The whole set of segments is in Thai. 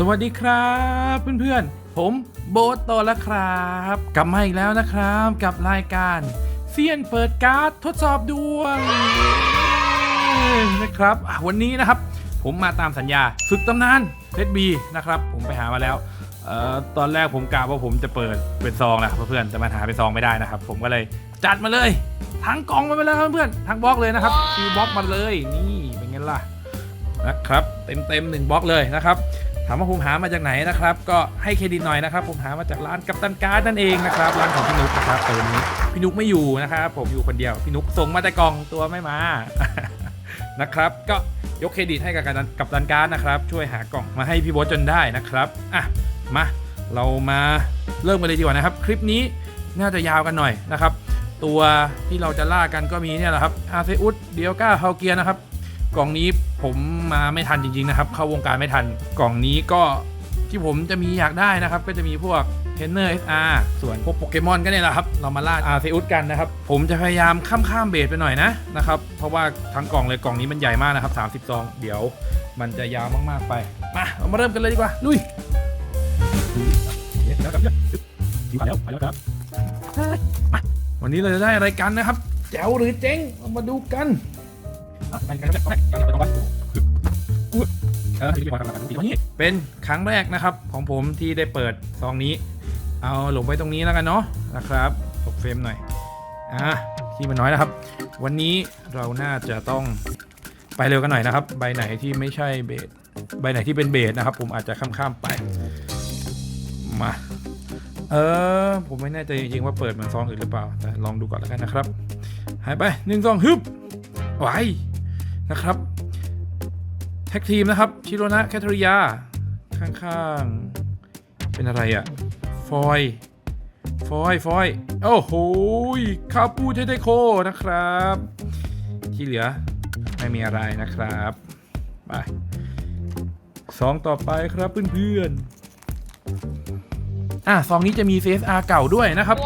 สวัสดีครับเพื่อนๆ ผมโบ๊ทโตแล้วครับ กลับมาอีกแล้วนะครับกับรายการเซียนเปิดการ์ดทดสอบดวงนะครับวันนี้นะครับ ผมมาตามสัญญาฝึกตำนานเซตบีนะครับ ผมไปหามาแล้วออตอนแรกผมกะว่าผมจะเปิดเป็นซองนะเพื่อนๆแต่มันหาเป็นซองไม่ได้นะครับ ผมก็เลยจัดมาเลย ทั้งกล่องมาไปเลยครับเพื่อนทั้งบล็อกเลยนะครับคิวบล็อกมาเลยนี่เป็นไงล่ะนะครับ เต็มเต็มๆหนึ่งบล็อกเลยนะครับ ถามว่าผมหามาจากไหนนะครับ ก็ให้เครดิตหน่อยนะครับ ผมหามาจากร้านกัปตันการ์ดนั่นเองนะครับร้านของพี่นุ๊กนะครับตัวนี้พี่นุ๊กไม่อยู่นะครับผมอยู่คนเดียวพี่นุ๊กส่งมาแต่กล่องตัวไม่มานะครับก็ยกเครดิตให้กับกัปตันกัปตันการ์ดนะครับช่วยหากล่องมาให้พี่โบทจนได้นะครับอะมาเรามาเริ่มกันเลยดีกว่านะครับ คลิปนี้น่าจะยาวกันหน่อยนะครับ ตัวที่เราจะล่ากันก็มีเนี่ยแหละครับอาเซอุสเดียก้าเฮาเกียนะครับ กล่องนี้ผมมาไม่ทันจริงๆนะครับ เข้าวงการไม่ทันกล่องนี้ก็ที่ผมจะมีอยากได้นะครับ ก็จะมีพวกเทนเนอร์ SR ส่วนพวกโปเกมอนก็เนี่ยแหละครับ เรามาล่าอาร์เซอุสกันนะครับ ผมจะพยายามข้ามข้ามๆเบสไปหน่อยนะนะครับ เพราะว่าทั้งกล่องเลยกล่องนี้มันใหญ่มากนะครับ 30 ซอง เดี๋ยวมันจะยาวมากๆไป มาเรามาเริ่มกันเลยดีกว่า ลุยแล้วครับแล้วไปแล้วครับมาวันนี้เราจะได้อะไรกันนะครับ แจ๋วหรือเจ๊ง เรามาดูกัน เป็นครั้งแรกนะครับ ของผมที่ได้เปิดซองนี้ เอาหลงไว้ตรงนี้แล้วกันเนาะนะครับตกเฟรมหน่อยอะที่มันน้อยนะครับ วันนี้เราน่าจะต้องไปเร็วกันหน่อยนะครับ ใบไหนที่ไม่ใช่เบสใบไหนที่เป็นเบสนะครับ ผมอาจจะข้ามๆไปมาเออ ผมไม่แน่ใจจริงๆว่าเปิดเหมือนซองอื่นหรือเปล่า แต่ลองดูก่อนแล้วกันนะครับ หายไปหนึ่งสองฮึบไหว นะครับแท็กทีมนะครับชิโรนะแคทริยา ข้างๆ เป็นอะไรอะฟอยฟอยฟอยโอ้โหคาปูเทเทโคนะครับ ที่เหลือไม่มีอะไรนะครับไปซองต่อไปครับเพื่อนๆอะซองนี้จะมี CSR เก่าด้วยนะครับ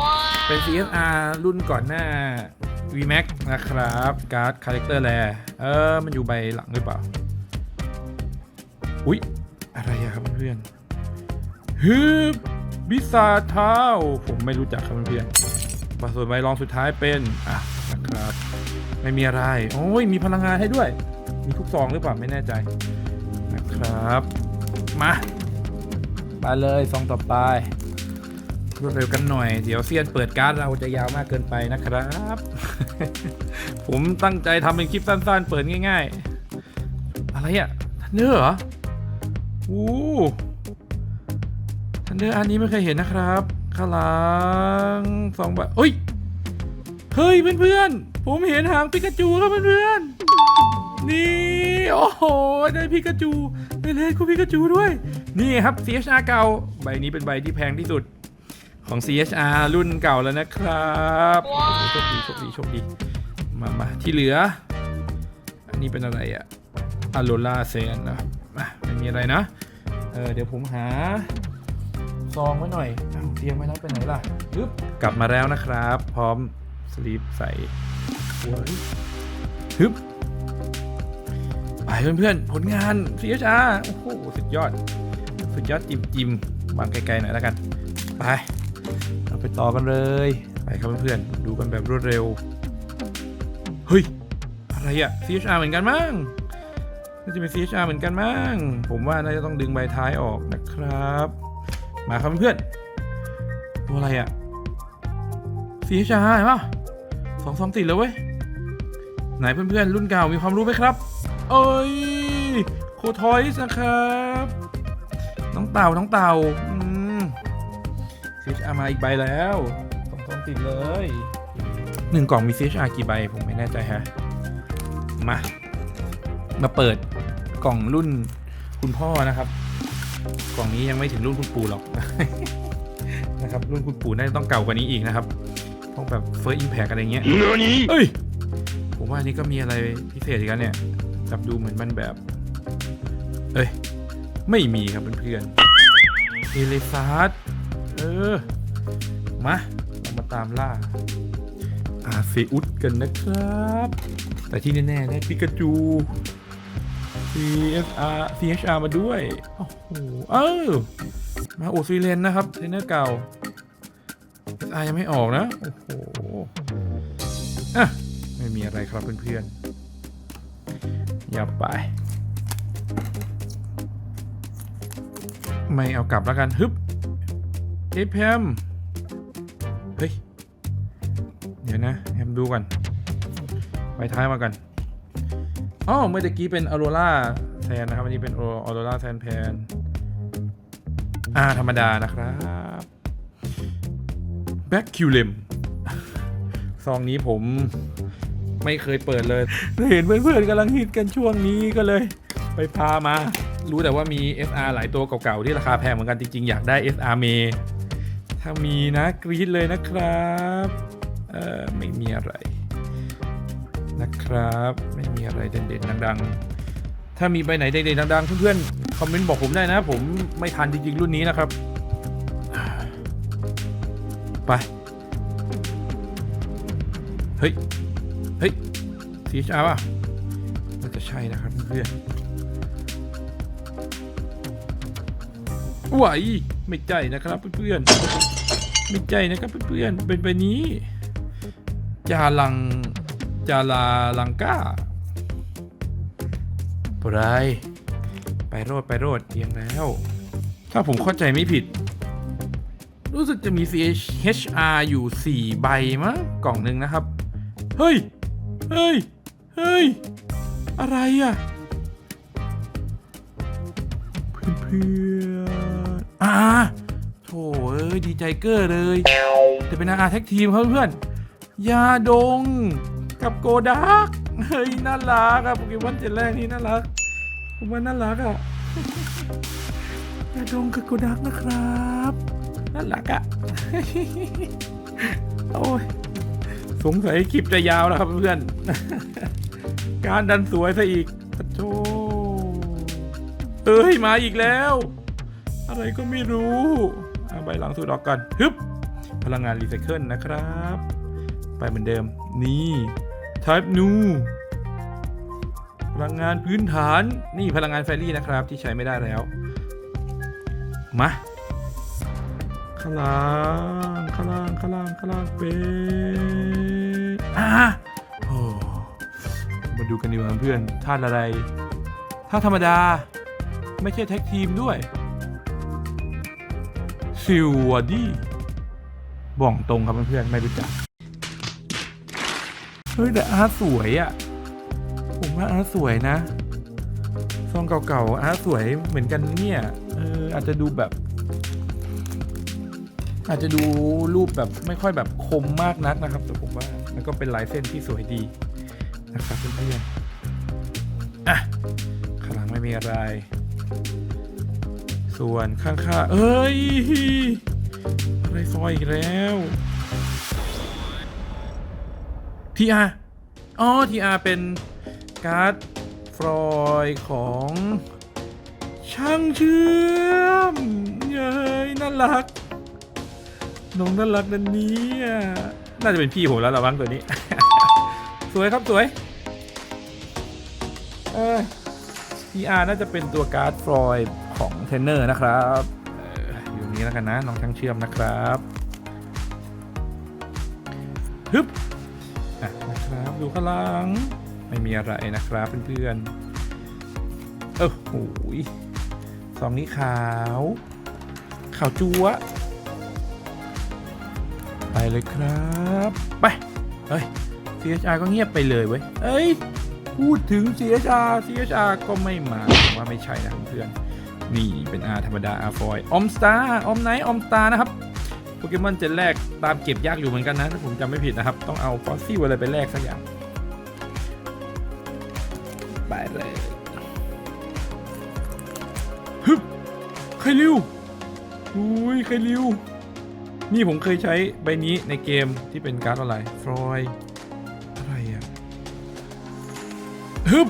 เป็น CSR รุ่นก่อนหน้า VMAX นะครับการ์ดคาแรคเตอร์แลเออมันอยู่ใบหลังหรือเปล่า อุ๊ย อะไรอะครับเพื่อนฮึบบิซาเท้าผมไม่รู้จักครับเพื่อนมาส่วนใบรองสุดท้ายเป็น อะนะครับ ไม่มีอะไร โอ้ย มีพลังงานให้ด้วย มีทุกซองหรือเปล่า ไม่แน่ใจ นะครับ มาไปเลยซองต่อไปรวดเร็วกันหน่อย เดี๋ยวเซียนเปิดการ์ดเราจะยาวมากเกินไปนะครับ ผมตั้งใจทำเป็นคลิปสั้นๆ เปิดง่ายๆ อะไรอะทันเดอร์เหรอโอ้ทันเดอร์อันนี้ไม่เคยเห็นนะครับข้างหลังสองใบเฮ้ย เฮ้ยเพื่อนๆ ผมเห็นหางปิกาจูครับเพื่อนๆ นี่ โอ้โห ได้ปิกาจูได้เลนกูปิกาจูด้วย นี่ครับ CHR เก่า ใบนี้เป็นใบที่แพงที่สุด ของ CHR รุ่นเก่าแล้วนะครับโอ้โหโชคดีโชคดีโชคดีมามาที่เหลือ อันนี้เป็นอะไรอะอะโลล่าเซนนะครับมาไม่มีอะไรนะ เออเดี๋ยวผมหา ซองไว้หน่อยอ้าวเตรียมไว้แล้วไปไหนล่ะปึ๊บกลับมาแล้วนะครับ พร้อมสลีปใส่หัวฮึบไปเพื่อนๆ ผลงาน CHR โอ้โห สุดยอด สุดยอดจิมจิมวางไกลๆหน่อยแล้วกัน ไป เราไปต่อกันเลย ไปครับเพื่อนๆ ดูกันแบบรวดเร็ว เฮ้ย อะไรอะ CHR เหมือนกันมั้งน่าจะเป็น CHR เหมือนกันมั้งผมว่าน่าจะต้องดึงใบท้ายออกนะครับ มาครับเพื่อนๆตัวอะไรอะ CHR เห็นปะสองสองติดแล้วเว้ย ไหนเพื่อนๆ รุ่นเก่ามีความรู้ไหมครับ เอ้ยโคทอยส์นะครับ น้องเต่า น้องเต่า CHR มาอีกใบแล้วสองสองติดเลยหนึ่งกล่องมี CHR กี่ใบ ผมไม่แน่ใจฮะ มา มาเปิดกล่องรุ่นคุณพ่อนะครับ กล่องนี้ยังไม่ถึงรุ่นคุณปู่หรอกนะครับ รุ่นคุณปู่น่าจะต้องเก่ากว่านี้อีกนะครับพวกแบบ First Impact อะไรเงี้ยเอ้ย ผมว่าอันนี้ก็มีอะไรพิเศษอีกแล้วเนี่ย จับดูเหมือนมันแบบ เอ้ย ไม่มีครับเพื่อนๆเอเลฟาสเออ มาเรามาตามล่า อาเซอุสกันนะครับ แต่ที่แน่ๆได้ปิกาจู CSR CHR มาด้วย โอ้โห เออ มาโอซีเลนนะครับเทรนเนอร์เก่า SR ยังไม่ออกนะ โอ้โห อะ ไม่มีอะไรครับเพื่อนๆ อย่าไป ไม่เอากลับแล้วกัน ฮึบ เอฟแฮมเฮ้ย เดี๋ยวนะแฮมดูก่อน ไปท้ายมากันอ๋อเมื่อกี้เป็นออโรราแทนนะครับ อันนี้เป็นออโรราแทนแพนอ่าธรรมดานะครับแบ็คคิวเลมซองนี้ผมไม่เคยเปิดเลย เห็นเพื่อนๆกำลังฮิตกันช่วงนี้ก็เลย ไปพามา รู้แต่ว่ามี SR หลายตัวเก่าๆ ที่ราคาแพงเหมือนกันจริงๆ อยากได้ SR เม ถ้ามีนะกรี๊ดเลยนะครับเอ่อไม่มีอะไรนะครับ ไม่มีอะไรเด่นๆดังๆ ถ้ามีใบไหนเด่นๆดังๆเพื่อนๆคอมเมนต์บอกผมได้นะ ผมไม่ทันจริงๆรุ่นนี้นะครับ ไป เฮ้ย เฮ้ย CHR ป่ะน่าจะใช่นะครับเพื่อนๆ ไหวไม่ใจนะครับเพื่อนๆไม่ใจนะครับเพื่อนๆเป็นไปนี้จาลังจาลาลังกาปไรไปโรดไปโรดเอียงแล้ว ถ้าผมเข้าใจไม่ผิด รู้สึกจะมี CHR อยู่ 4 ใบมั้งกล่องหนึ่งนะครับ เฮ้ย เฮ้ย เฮ้ย อะไรอะ เพื่อน อ่าโถเอ้ยดีใจเกอร์เลยจะเป็นอาแท็กทีมครับเพื่อนๆยาดงกับโกดักเฮ้ยน่ารักอะโปเกมอนเจนแรกนี่น่ารักผมว่าน่ารักอะยาดงกับโกดักนะครับน่ารักอะโอ้ยสงสัยคลิปจะยาวแล้วครับเพื่อนการดันสวยซะอีกปะโธเอ้ยมาอีกแล้ว อะไรก็ไม่รู้เอาใบหลังสุดออกก่อนฮึบพลังงานรีไซเคิลนะครับ ไปเหมือนเดิม นี่ Type New พลังงานพื้นฐานนี่พลังงานแฟรี่นะครับ ที่ใช้ไม่ได้แล้ว มาข้างล่างข้างล่างข้างล่างข้างล่างเป็นอ่าโอ้มาดูกันดีกว่าเพื่อนธาตุอะไรธาตุธรรมดา ไม่ใช่แท็กทีมด้วย ซิววดี้บ่องตรงครับเพื่อนๆไม่รู้จัก เฮ้ยแต่อาร์ตสวยอะ่ะ ผมว่าอาร์ตสวยนะซองเก่าๆอาร์ตสวยเหมือนกันเนี่ยเอออาจจะดูแบบ อาจจะดูรูปแบบไม่ค่อยแบบคมมากนักนะครับ แต่ผมว่ามันก็เป็นลายเส้นที่สวยดีนะครับเพื่อนๆอะข้างหลังไม่มีอะไร ส่วนข้างๆเอ้ยอะไรซอยอีกแล้วทีอาอ๋อทีอาเป็นการ์ดฟรอยของช่างเชื่อมเย้ยน่ารัก น้องน่ารักนันนี่ยน่าจะเป็นพี่ผมแล้วละบ้างตัวนี้ สวยครับสวยเออ PR น่าจะเป็นตัวการ์ดฟลอย ของเทรนเนอร์นะครับอยู่นี้แล้วกันนะน้องช่างเชื่อมนะครับฮึบอะนะครับดูข้างหล่างไม่มีอะไรนะครับเพื่อนๆเออโหยซองนี้ขาวขาวจัวไปเลยครับไปเฮ้ย CHR ก็เงียบไปเลยเว้ยเอ้ยพูดถึง CHR CHR ก็ไม่มาว่าไม่ใช่นะเพื่อน นี่เป็น R ธรรมดา R ฟอยออมสตาร์ออมไนท์ออมสตาร์นะครับโปเกมอนเจนแรกตามเก็บยากอยู่เหมือนกันนะถ้าผมจำไม่ผิดนะครับ ต้องเอาฟอสซิลอะไรไปแลกสักอย่างไปเลยฮึบใครริวอุ้ยใครริวนี่ผมเคยใช้ใบนี้ในเกมที่เป็นการ์ดอะไรฟรอยอะไรอะฮึบ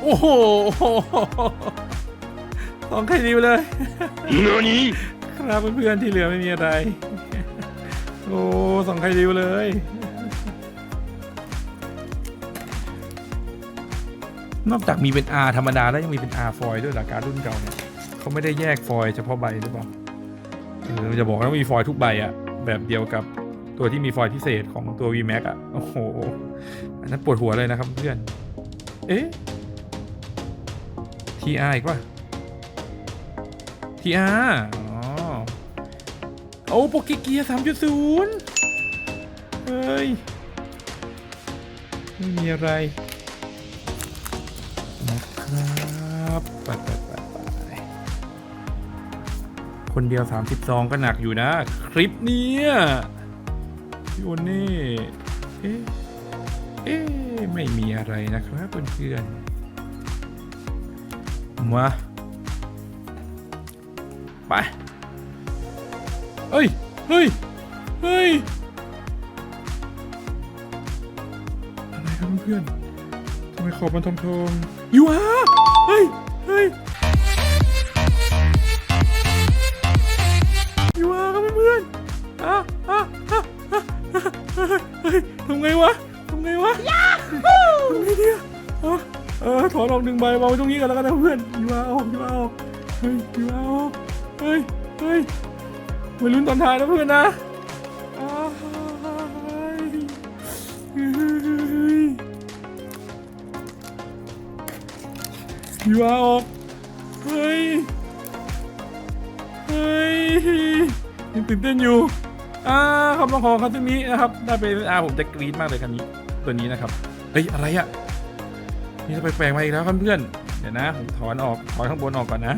โอ้โห สองใครริวเลย何ครับเพื่อนๆที่เหลือไม่มีอะไร โอ้สองใครริวเลยนอกจากมีเป็น R ธรรมดาแล้วยังมีเป็น R ฟอยล์ด้วยเหรอการดรุ่นเก่าเนี่ยเขาไม่ได้แยกฟอยล์เฉพาะใบหรือเปล่าเออจะบอกว่ามีฟอยล์ทุกใบอะแบบเดียวกับตัวที่มีฟอยล์พิเศษของตัว VMAX อะโอ้โหอันนั้นปวดหัวเลยนะครับเพื่อน เอ๊ะ TR อีกว่า TR อ๋อโอ้โปเกเกียสามจุดศูนย์เฮ้ย ไม่มีอะไรนะครับไปไปไปไปคนเดียว30ซองก็หนักอยู่นะ คลิปเนี้ยพี่โอเน่เอ๊ะเอ๊ะไม่มีอะไรนะครับเพื่อนๆมา ไป เฮ้ย เฮ้ย เฮ้ย อะไรครับเพื่อนๆทำไมขอบมันทองทองๆอยู่ฮะเฮ้ย เฮ้ยอยู่ฮะครับเพื่อนๆอะอะอะอะอะเฮ้ยทำไงวะทำไงวะยาฮูทำไงดีอะอะเออถอนออกหนึ่งใบวางไว้ตรงนี้กันแล้วกันนะเพื่อนอยู่ฮะออกอยู่ฮะออกเฮ้ยอยู่ฮะออก เฮ้ยเฮ้ยมาลุ้นตอนท้ายนะเพื่อนนะอ้ายเฮ้ยยูอาออกเฮ้ย เฮ้ยยังตื่นเต้นอยู่อ่าคำร้องของคาซึมินะครับ ได้ไปอ่าผมจะกรี๊ดมากเลยคันนี้ ตัวนี้นะครับ เฮ้ย อะไรอะ นี่จะไปแปลงมาอีกแล้วครับเพื่อนเดี๋ยวนะ ผมถอนออก ถอนข้างบนออกก่อนนะ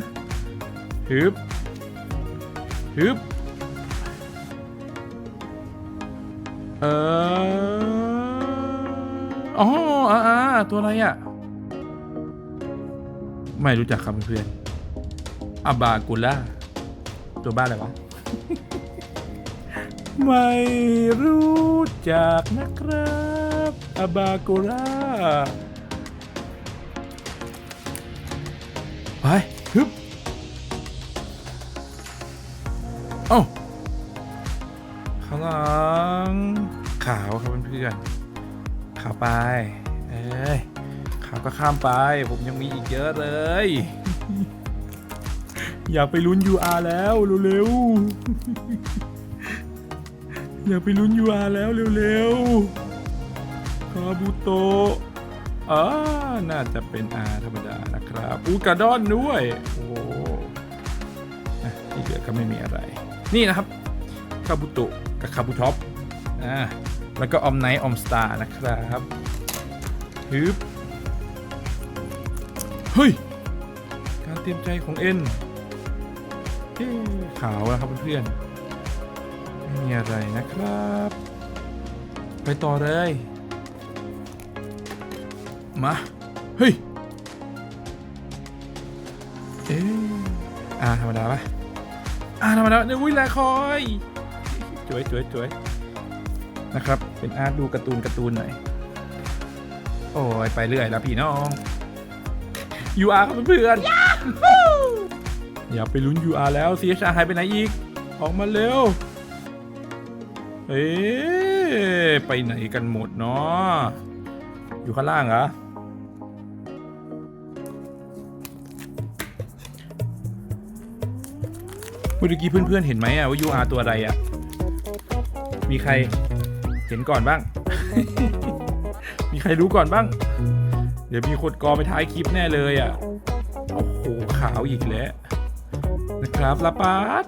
ฮึบ ฮึบเอออ๋ออ่าตัวอะไรอะไม่รู้จักครับเพื่อนอาบากุล่า ตัวบ้าอะไรวะ ไม่รู้จักนะครับอาบากุล่า ไปื่อนๆขาวไป เอ้ยขาวก็ข้ามไป ผมยังมีอีกเยอะเลย อยากไปลุ้น UR แล้วเร็วๆ อยากไปลุ้น UR แล้วเร็วๆคาบุโตะอ่าน่าจะเป็น R ธรรมดานะครับ อูกาดอนด้วย โอ้ที่เหลือก็ไม่มีอะไร นี่นะครับคาบุโตะกับคาบุท็อปอ่า แล้วก็ออมไนท์ออมสตาร์นะครับฮึบเฮ้ย การเตรียมใจของเอ็นเอ๊ะขาวนะครับเพื่อนๆไม่มีอะไรนะครับ ไปต่อเลย มา เฮ้ย เอ๊อ่าธรรมดาปะอ่าธรรมดาเนี่ยอุ้ยแลคอยจวยจวยจวย นะครับ เป็นอาร์ตดูการ์ตูนการ์ตูนหน่อย โอ้ยไปเรื่อยแล้วพี่น้อง UR ครับเพื่อนอย่าไปลุ้น UR แล้ว CHR หายไปไหนอีก ออกมาเร็ว เอ๊ไปไหนกันหมดเนาะอยู่ข้างล่างเหรอเมื่อกี้เพื่อนๆเห็นไหมอะว่า UR ตัวอะไรอะมีใคร เห็นก่อนบ้าง มีใครรู้ก่อนบ้าง เดี๋ยวมีคนกอไปท้ายคลิปแน่เลยอะ โอ้โห ขาวอีกแล้ว นะครับลาปาด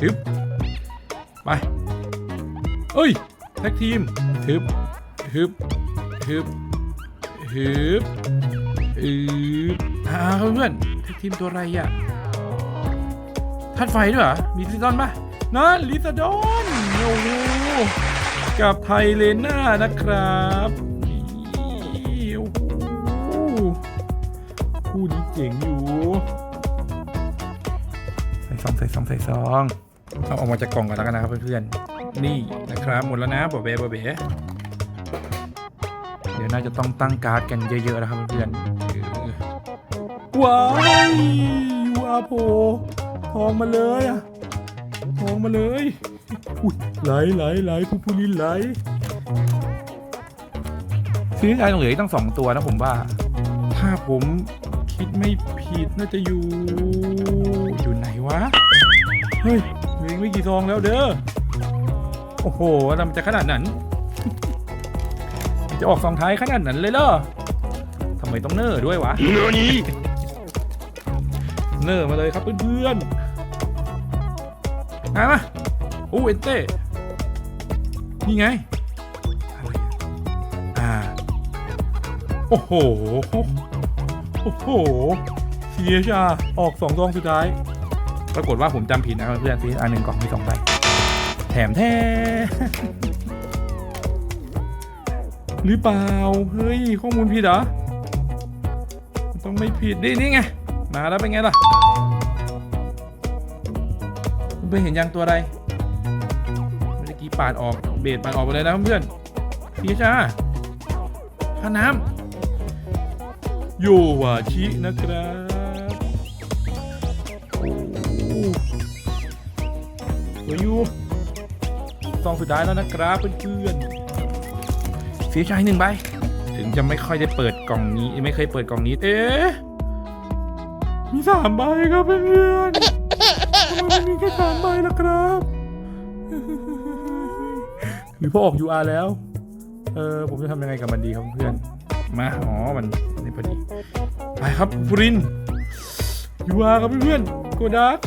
ทึบ ไป เอ้ย แท็กทีม ทึบ ทึบ ทึบ ทึบ อืบอ่าเพื่อนๆแท็กทีมตัวอะไรอะ ทัดไฟด้วยเหรอ มีลิซอนปะนั่นลิซดอนโอ้โหกับไทเลน่านะครับนี่โอ้โหคู่นี้เจ๋งอยู่ ใส่ซองใส่ซองใส่ซองเอาออกมาจากกล่องก่อนแล้วกันนะครับเพื่อนๆ นี่นะครับหมดแล้วนะบอเบ๋บอเบ๋เดี๋ยวน่าจะต้องตั้งการ์ดกันเยอะๆนะครับเพื่อนๆว้ายยูอาโพ ทองมาเลยอะทองมาเลยอุ้ยไหลไหลไหลผู้ผู้ลินไหลซื้อชายต้องเหลืออีกตั้งสองตัวนะผมว่า ถ้าผมคิดไม่ผิดน่าจะอยู่อยู่ไหนวะ เฮ้ยเหลืออีกไม่กี่ซองแล้วเด้อ โอ้โหแล้วมันจะขนาดนั้นมันจะออกซองท้ายขนาดนั้นเลยเหรอทำไมต้องเนอร์ด้วยวะเนอร์มาเลยครับเพื่อนๆ มามาโอ้เอนเต้ นี่ไงอะไรอ่า โอ้โห โอ้โหเสียชาออกสองซองสุดท้าย ปรากฏว่าผมจำผิดนะเพื่อนซีอันหนึ่งกล่องมีสองใบ แถมแท้หรือเปล่า เฮ้ย ข้อมูลผิดเหรอ ต้องไม่ผิด นี่นี่ไง มาแล้วเป็นไงล่ะ คุณไปเห็นยังตัวอะไรเมื่อกี้ปาดออกเบดปาดออกไปเลยนะเพื่อนๆพี่จ้าค่าน้ำโยวาชินะครับโอ้สวยอยู่ซองสุดท้ายแล้วนะครับเพื่อนๆเสียใจหนึ่งใบถึงจะไม่ค่อยได้เปิดกล่องนี้ ไม่เคยเปิดกล่องนี้ เอ๊มีสามใบครับเพื่อนๆ แค่สามใบล่ะครับ หรือพอออก UR แล้ว เออผมจะทำยังไงกับมันดีครับเพื่อน มาอ๋อมันนี่พอดี ไปครับบุริน UR ครับเพื่อนโกดัก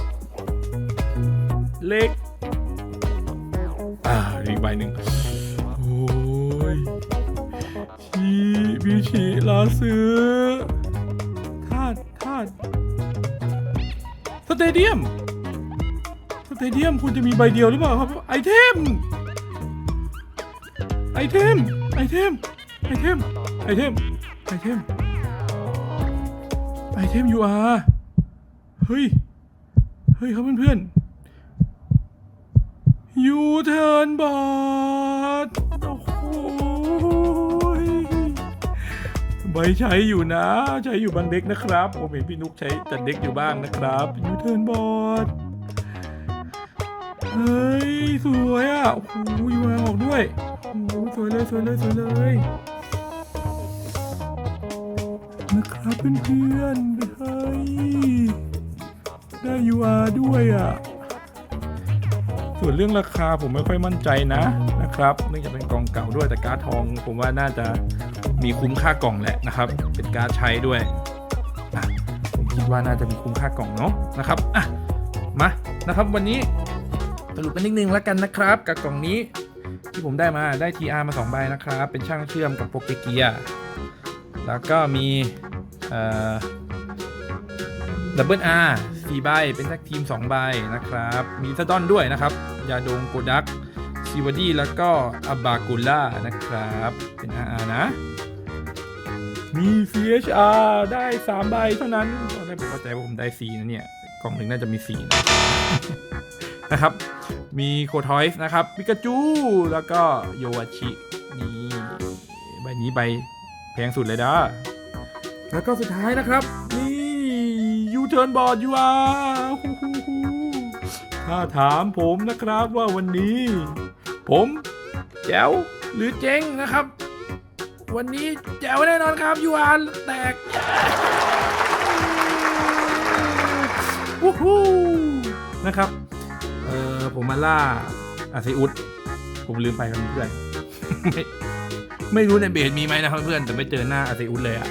เล็ก อ่าอีกใบหนึ่งโอ้ยชีบิชิลาซื้อธาตุธาตุสเตเดียม เตเดียมคุณจะมีใบเดียวหรือเปล่าครับ ไอเทม ไอเทม ไอเทม ไอเทม ไอเทม ไอเทม ไอเทมยูอาร์เฮ้ย เฮ้ยครับเพื่อนๆยูเทิร์นบอดโอ้โหใบใช้อยู่นะ ใช้อยู่บางเด็กนะครับ ผมเห็นพี่นุกใช้แต่เด็กอยู่บ้างนะครับยูเทิร์นบอด เฮ้ย สวยอะโอ้โหยูอาออกด้วยโอ้โหสวยเลยสวยเลยสวยเลยนะครับเพื่อนๆเฮ้ยได้ UR ด้วยอะส่วนเรื่องราคาผมไม่ค่อยมั่นใจนะนะครับเนื่องจากเป็นกล่องเก่าด้วยแต่การ์ดทอง ผมว่าน่าจะมีคุ้มค่ากล่องแหละนะครับ เป็นการ์ดใช้ด้วยผมคิดว่าน่าจะมีคุ้มค่ากล่องเนาะนะครับอะมานะครับวันนี้ สรุปกันนิดนึงแล้วกันนะครับกับกล่องนี้ที่ผมได้มาได้ TR มา2ใบนะครับ เป็นช่างเชื่อมกับโปเกเกียแล้วก็มีเอ่อดับเบิลอาร์สี่ใบ เป็นแท็กทีม 2 ใบนะครับ มีสะดอนด้วยนะครับ ยาดงโกดักซีวดีแล้วก็อาบากูล่านะครับ เป็น RR นะ มี CHR ได้ 3 ใบเท่านั้นตอนแรกผมเข้าใจว่าผมได้ 4 นะเนี่ย กล่องหนึ่งน่าจะมี 4 นะ นะครับ มีโคทอยส์นะครับปิกาจู แล้วก็โยวาชินี่ใบนี้ใบแพงสุดเลยด้าแล้วก็สุดท้ายนะครับ นี่ยูเทิร์นบอร์ดยูอาถ้าถามผมนะครับว่าวันนี้ ผมแจ๋วหรือเจ๊งนะครับ วันนี้แจ๋วแน่นอนครับยูอาแตกวู้ฮู้นะครับ เออผมมาล่าอาเซอุสผมลืมไปครับเพื่อนไม่ไม่รู้ในเบสมีไหมนะครับเพื่อนแต่ไม่เจอหน้าอาเซอุสเลยอะ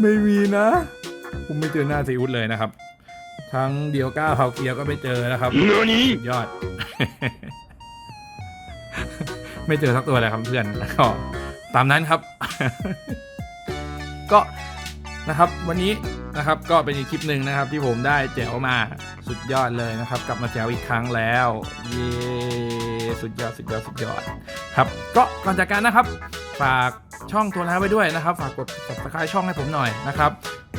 ไม่มีนะ ผมไม่เจอหน้าซีอุสเลยนะครับ ทั้งเดียวก้าเผาเกียวก็ไม่เจอนะครับสุดยอด ไม่เจอสักตัวเลยครับเพื่อนแล้วก็ตามนั้นครับ ก็นะครับ วันนี้ นะครับ ก็เป็นอีกคลิปหนึ่งนะครับ ที่ผมได้แจ๋วมาสุดยอดเลยนะครับ กลับมาแจ๋วอีกครั้งแล้ว เย้สุดยอดสุดยอดสุดยอดครับ ก็ก่อนจากการนะครับ ฝากช่องตัวแล้วไว้ด้วยนะครับ ฝากกด subscribe ช่องให้ผมหน่อยนะครับ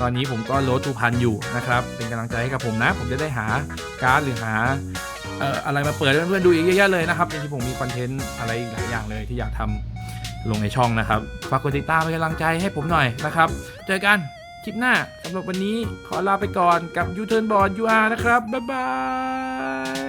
ตอนนี้ผมก็โลดทูพันอยู่นะครับ เป็นกำลังใจให้กับผมนะ ผมจะได้หาการ์ดหรือหาเอ่ออะไรมาเปิดให้เพื่อนๆดูอีกเยอะแยะเลยนะครับจริงๆผมมีคอนเทนต์อะไรอีกหลายอย่างเลยที่อยากทำลงในช่องนะครับ ฝากกดติดตามเป็นกำลังใจให้ผมหน่อยนะครับ เจอกัน คลิปหน้าสำหรับวันนี้ขอลาไปก่อนกับยูเทิร์นบอลยูอาร์นะครับ บ๊ายบาย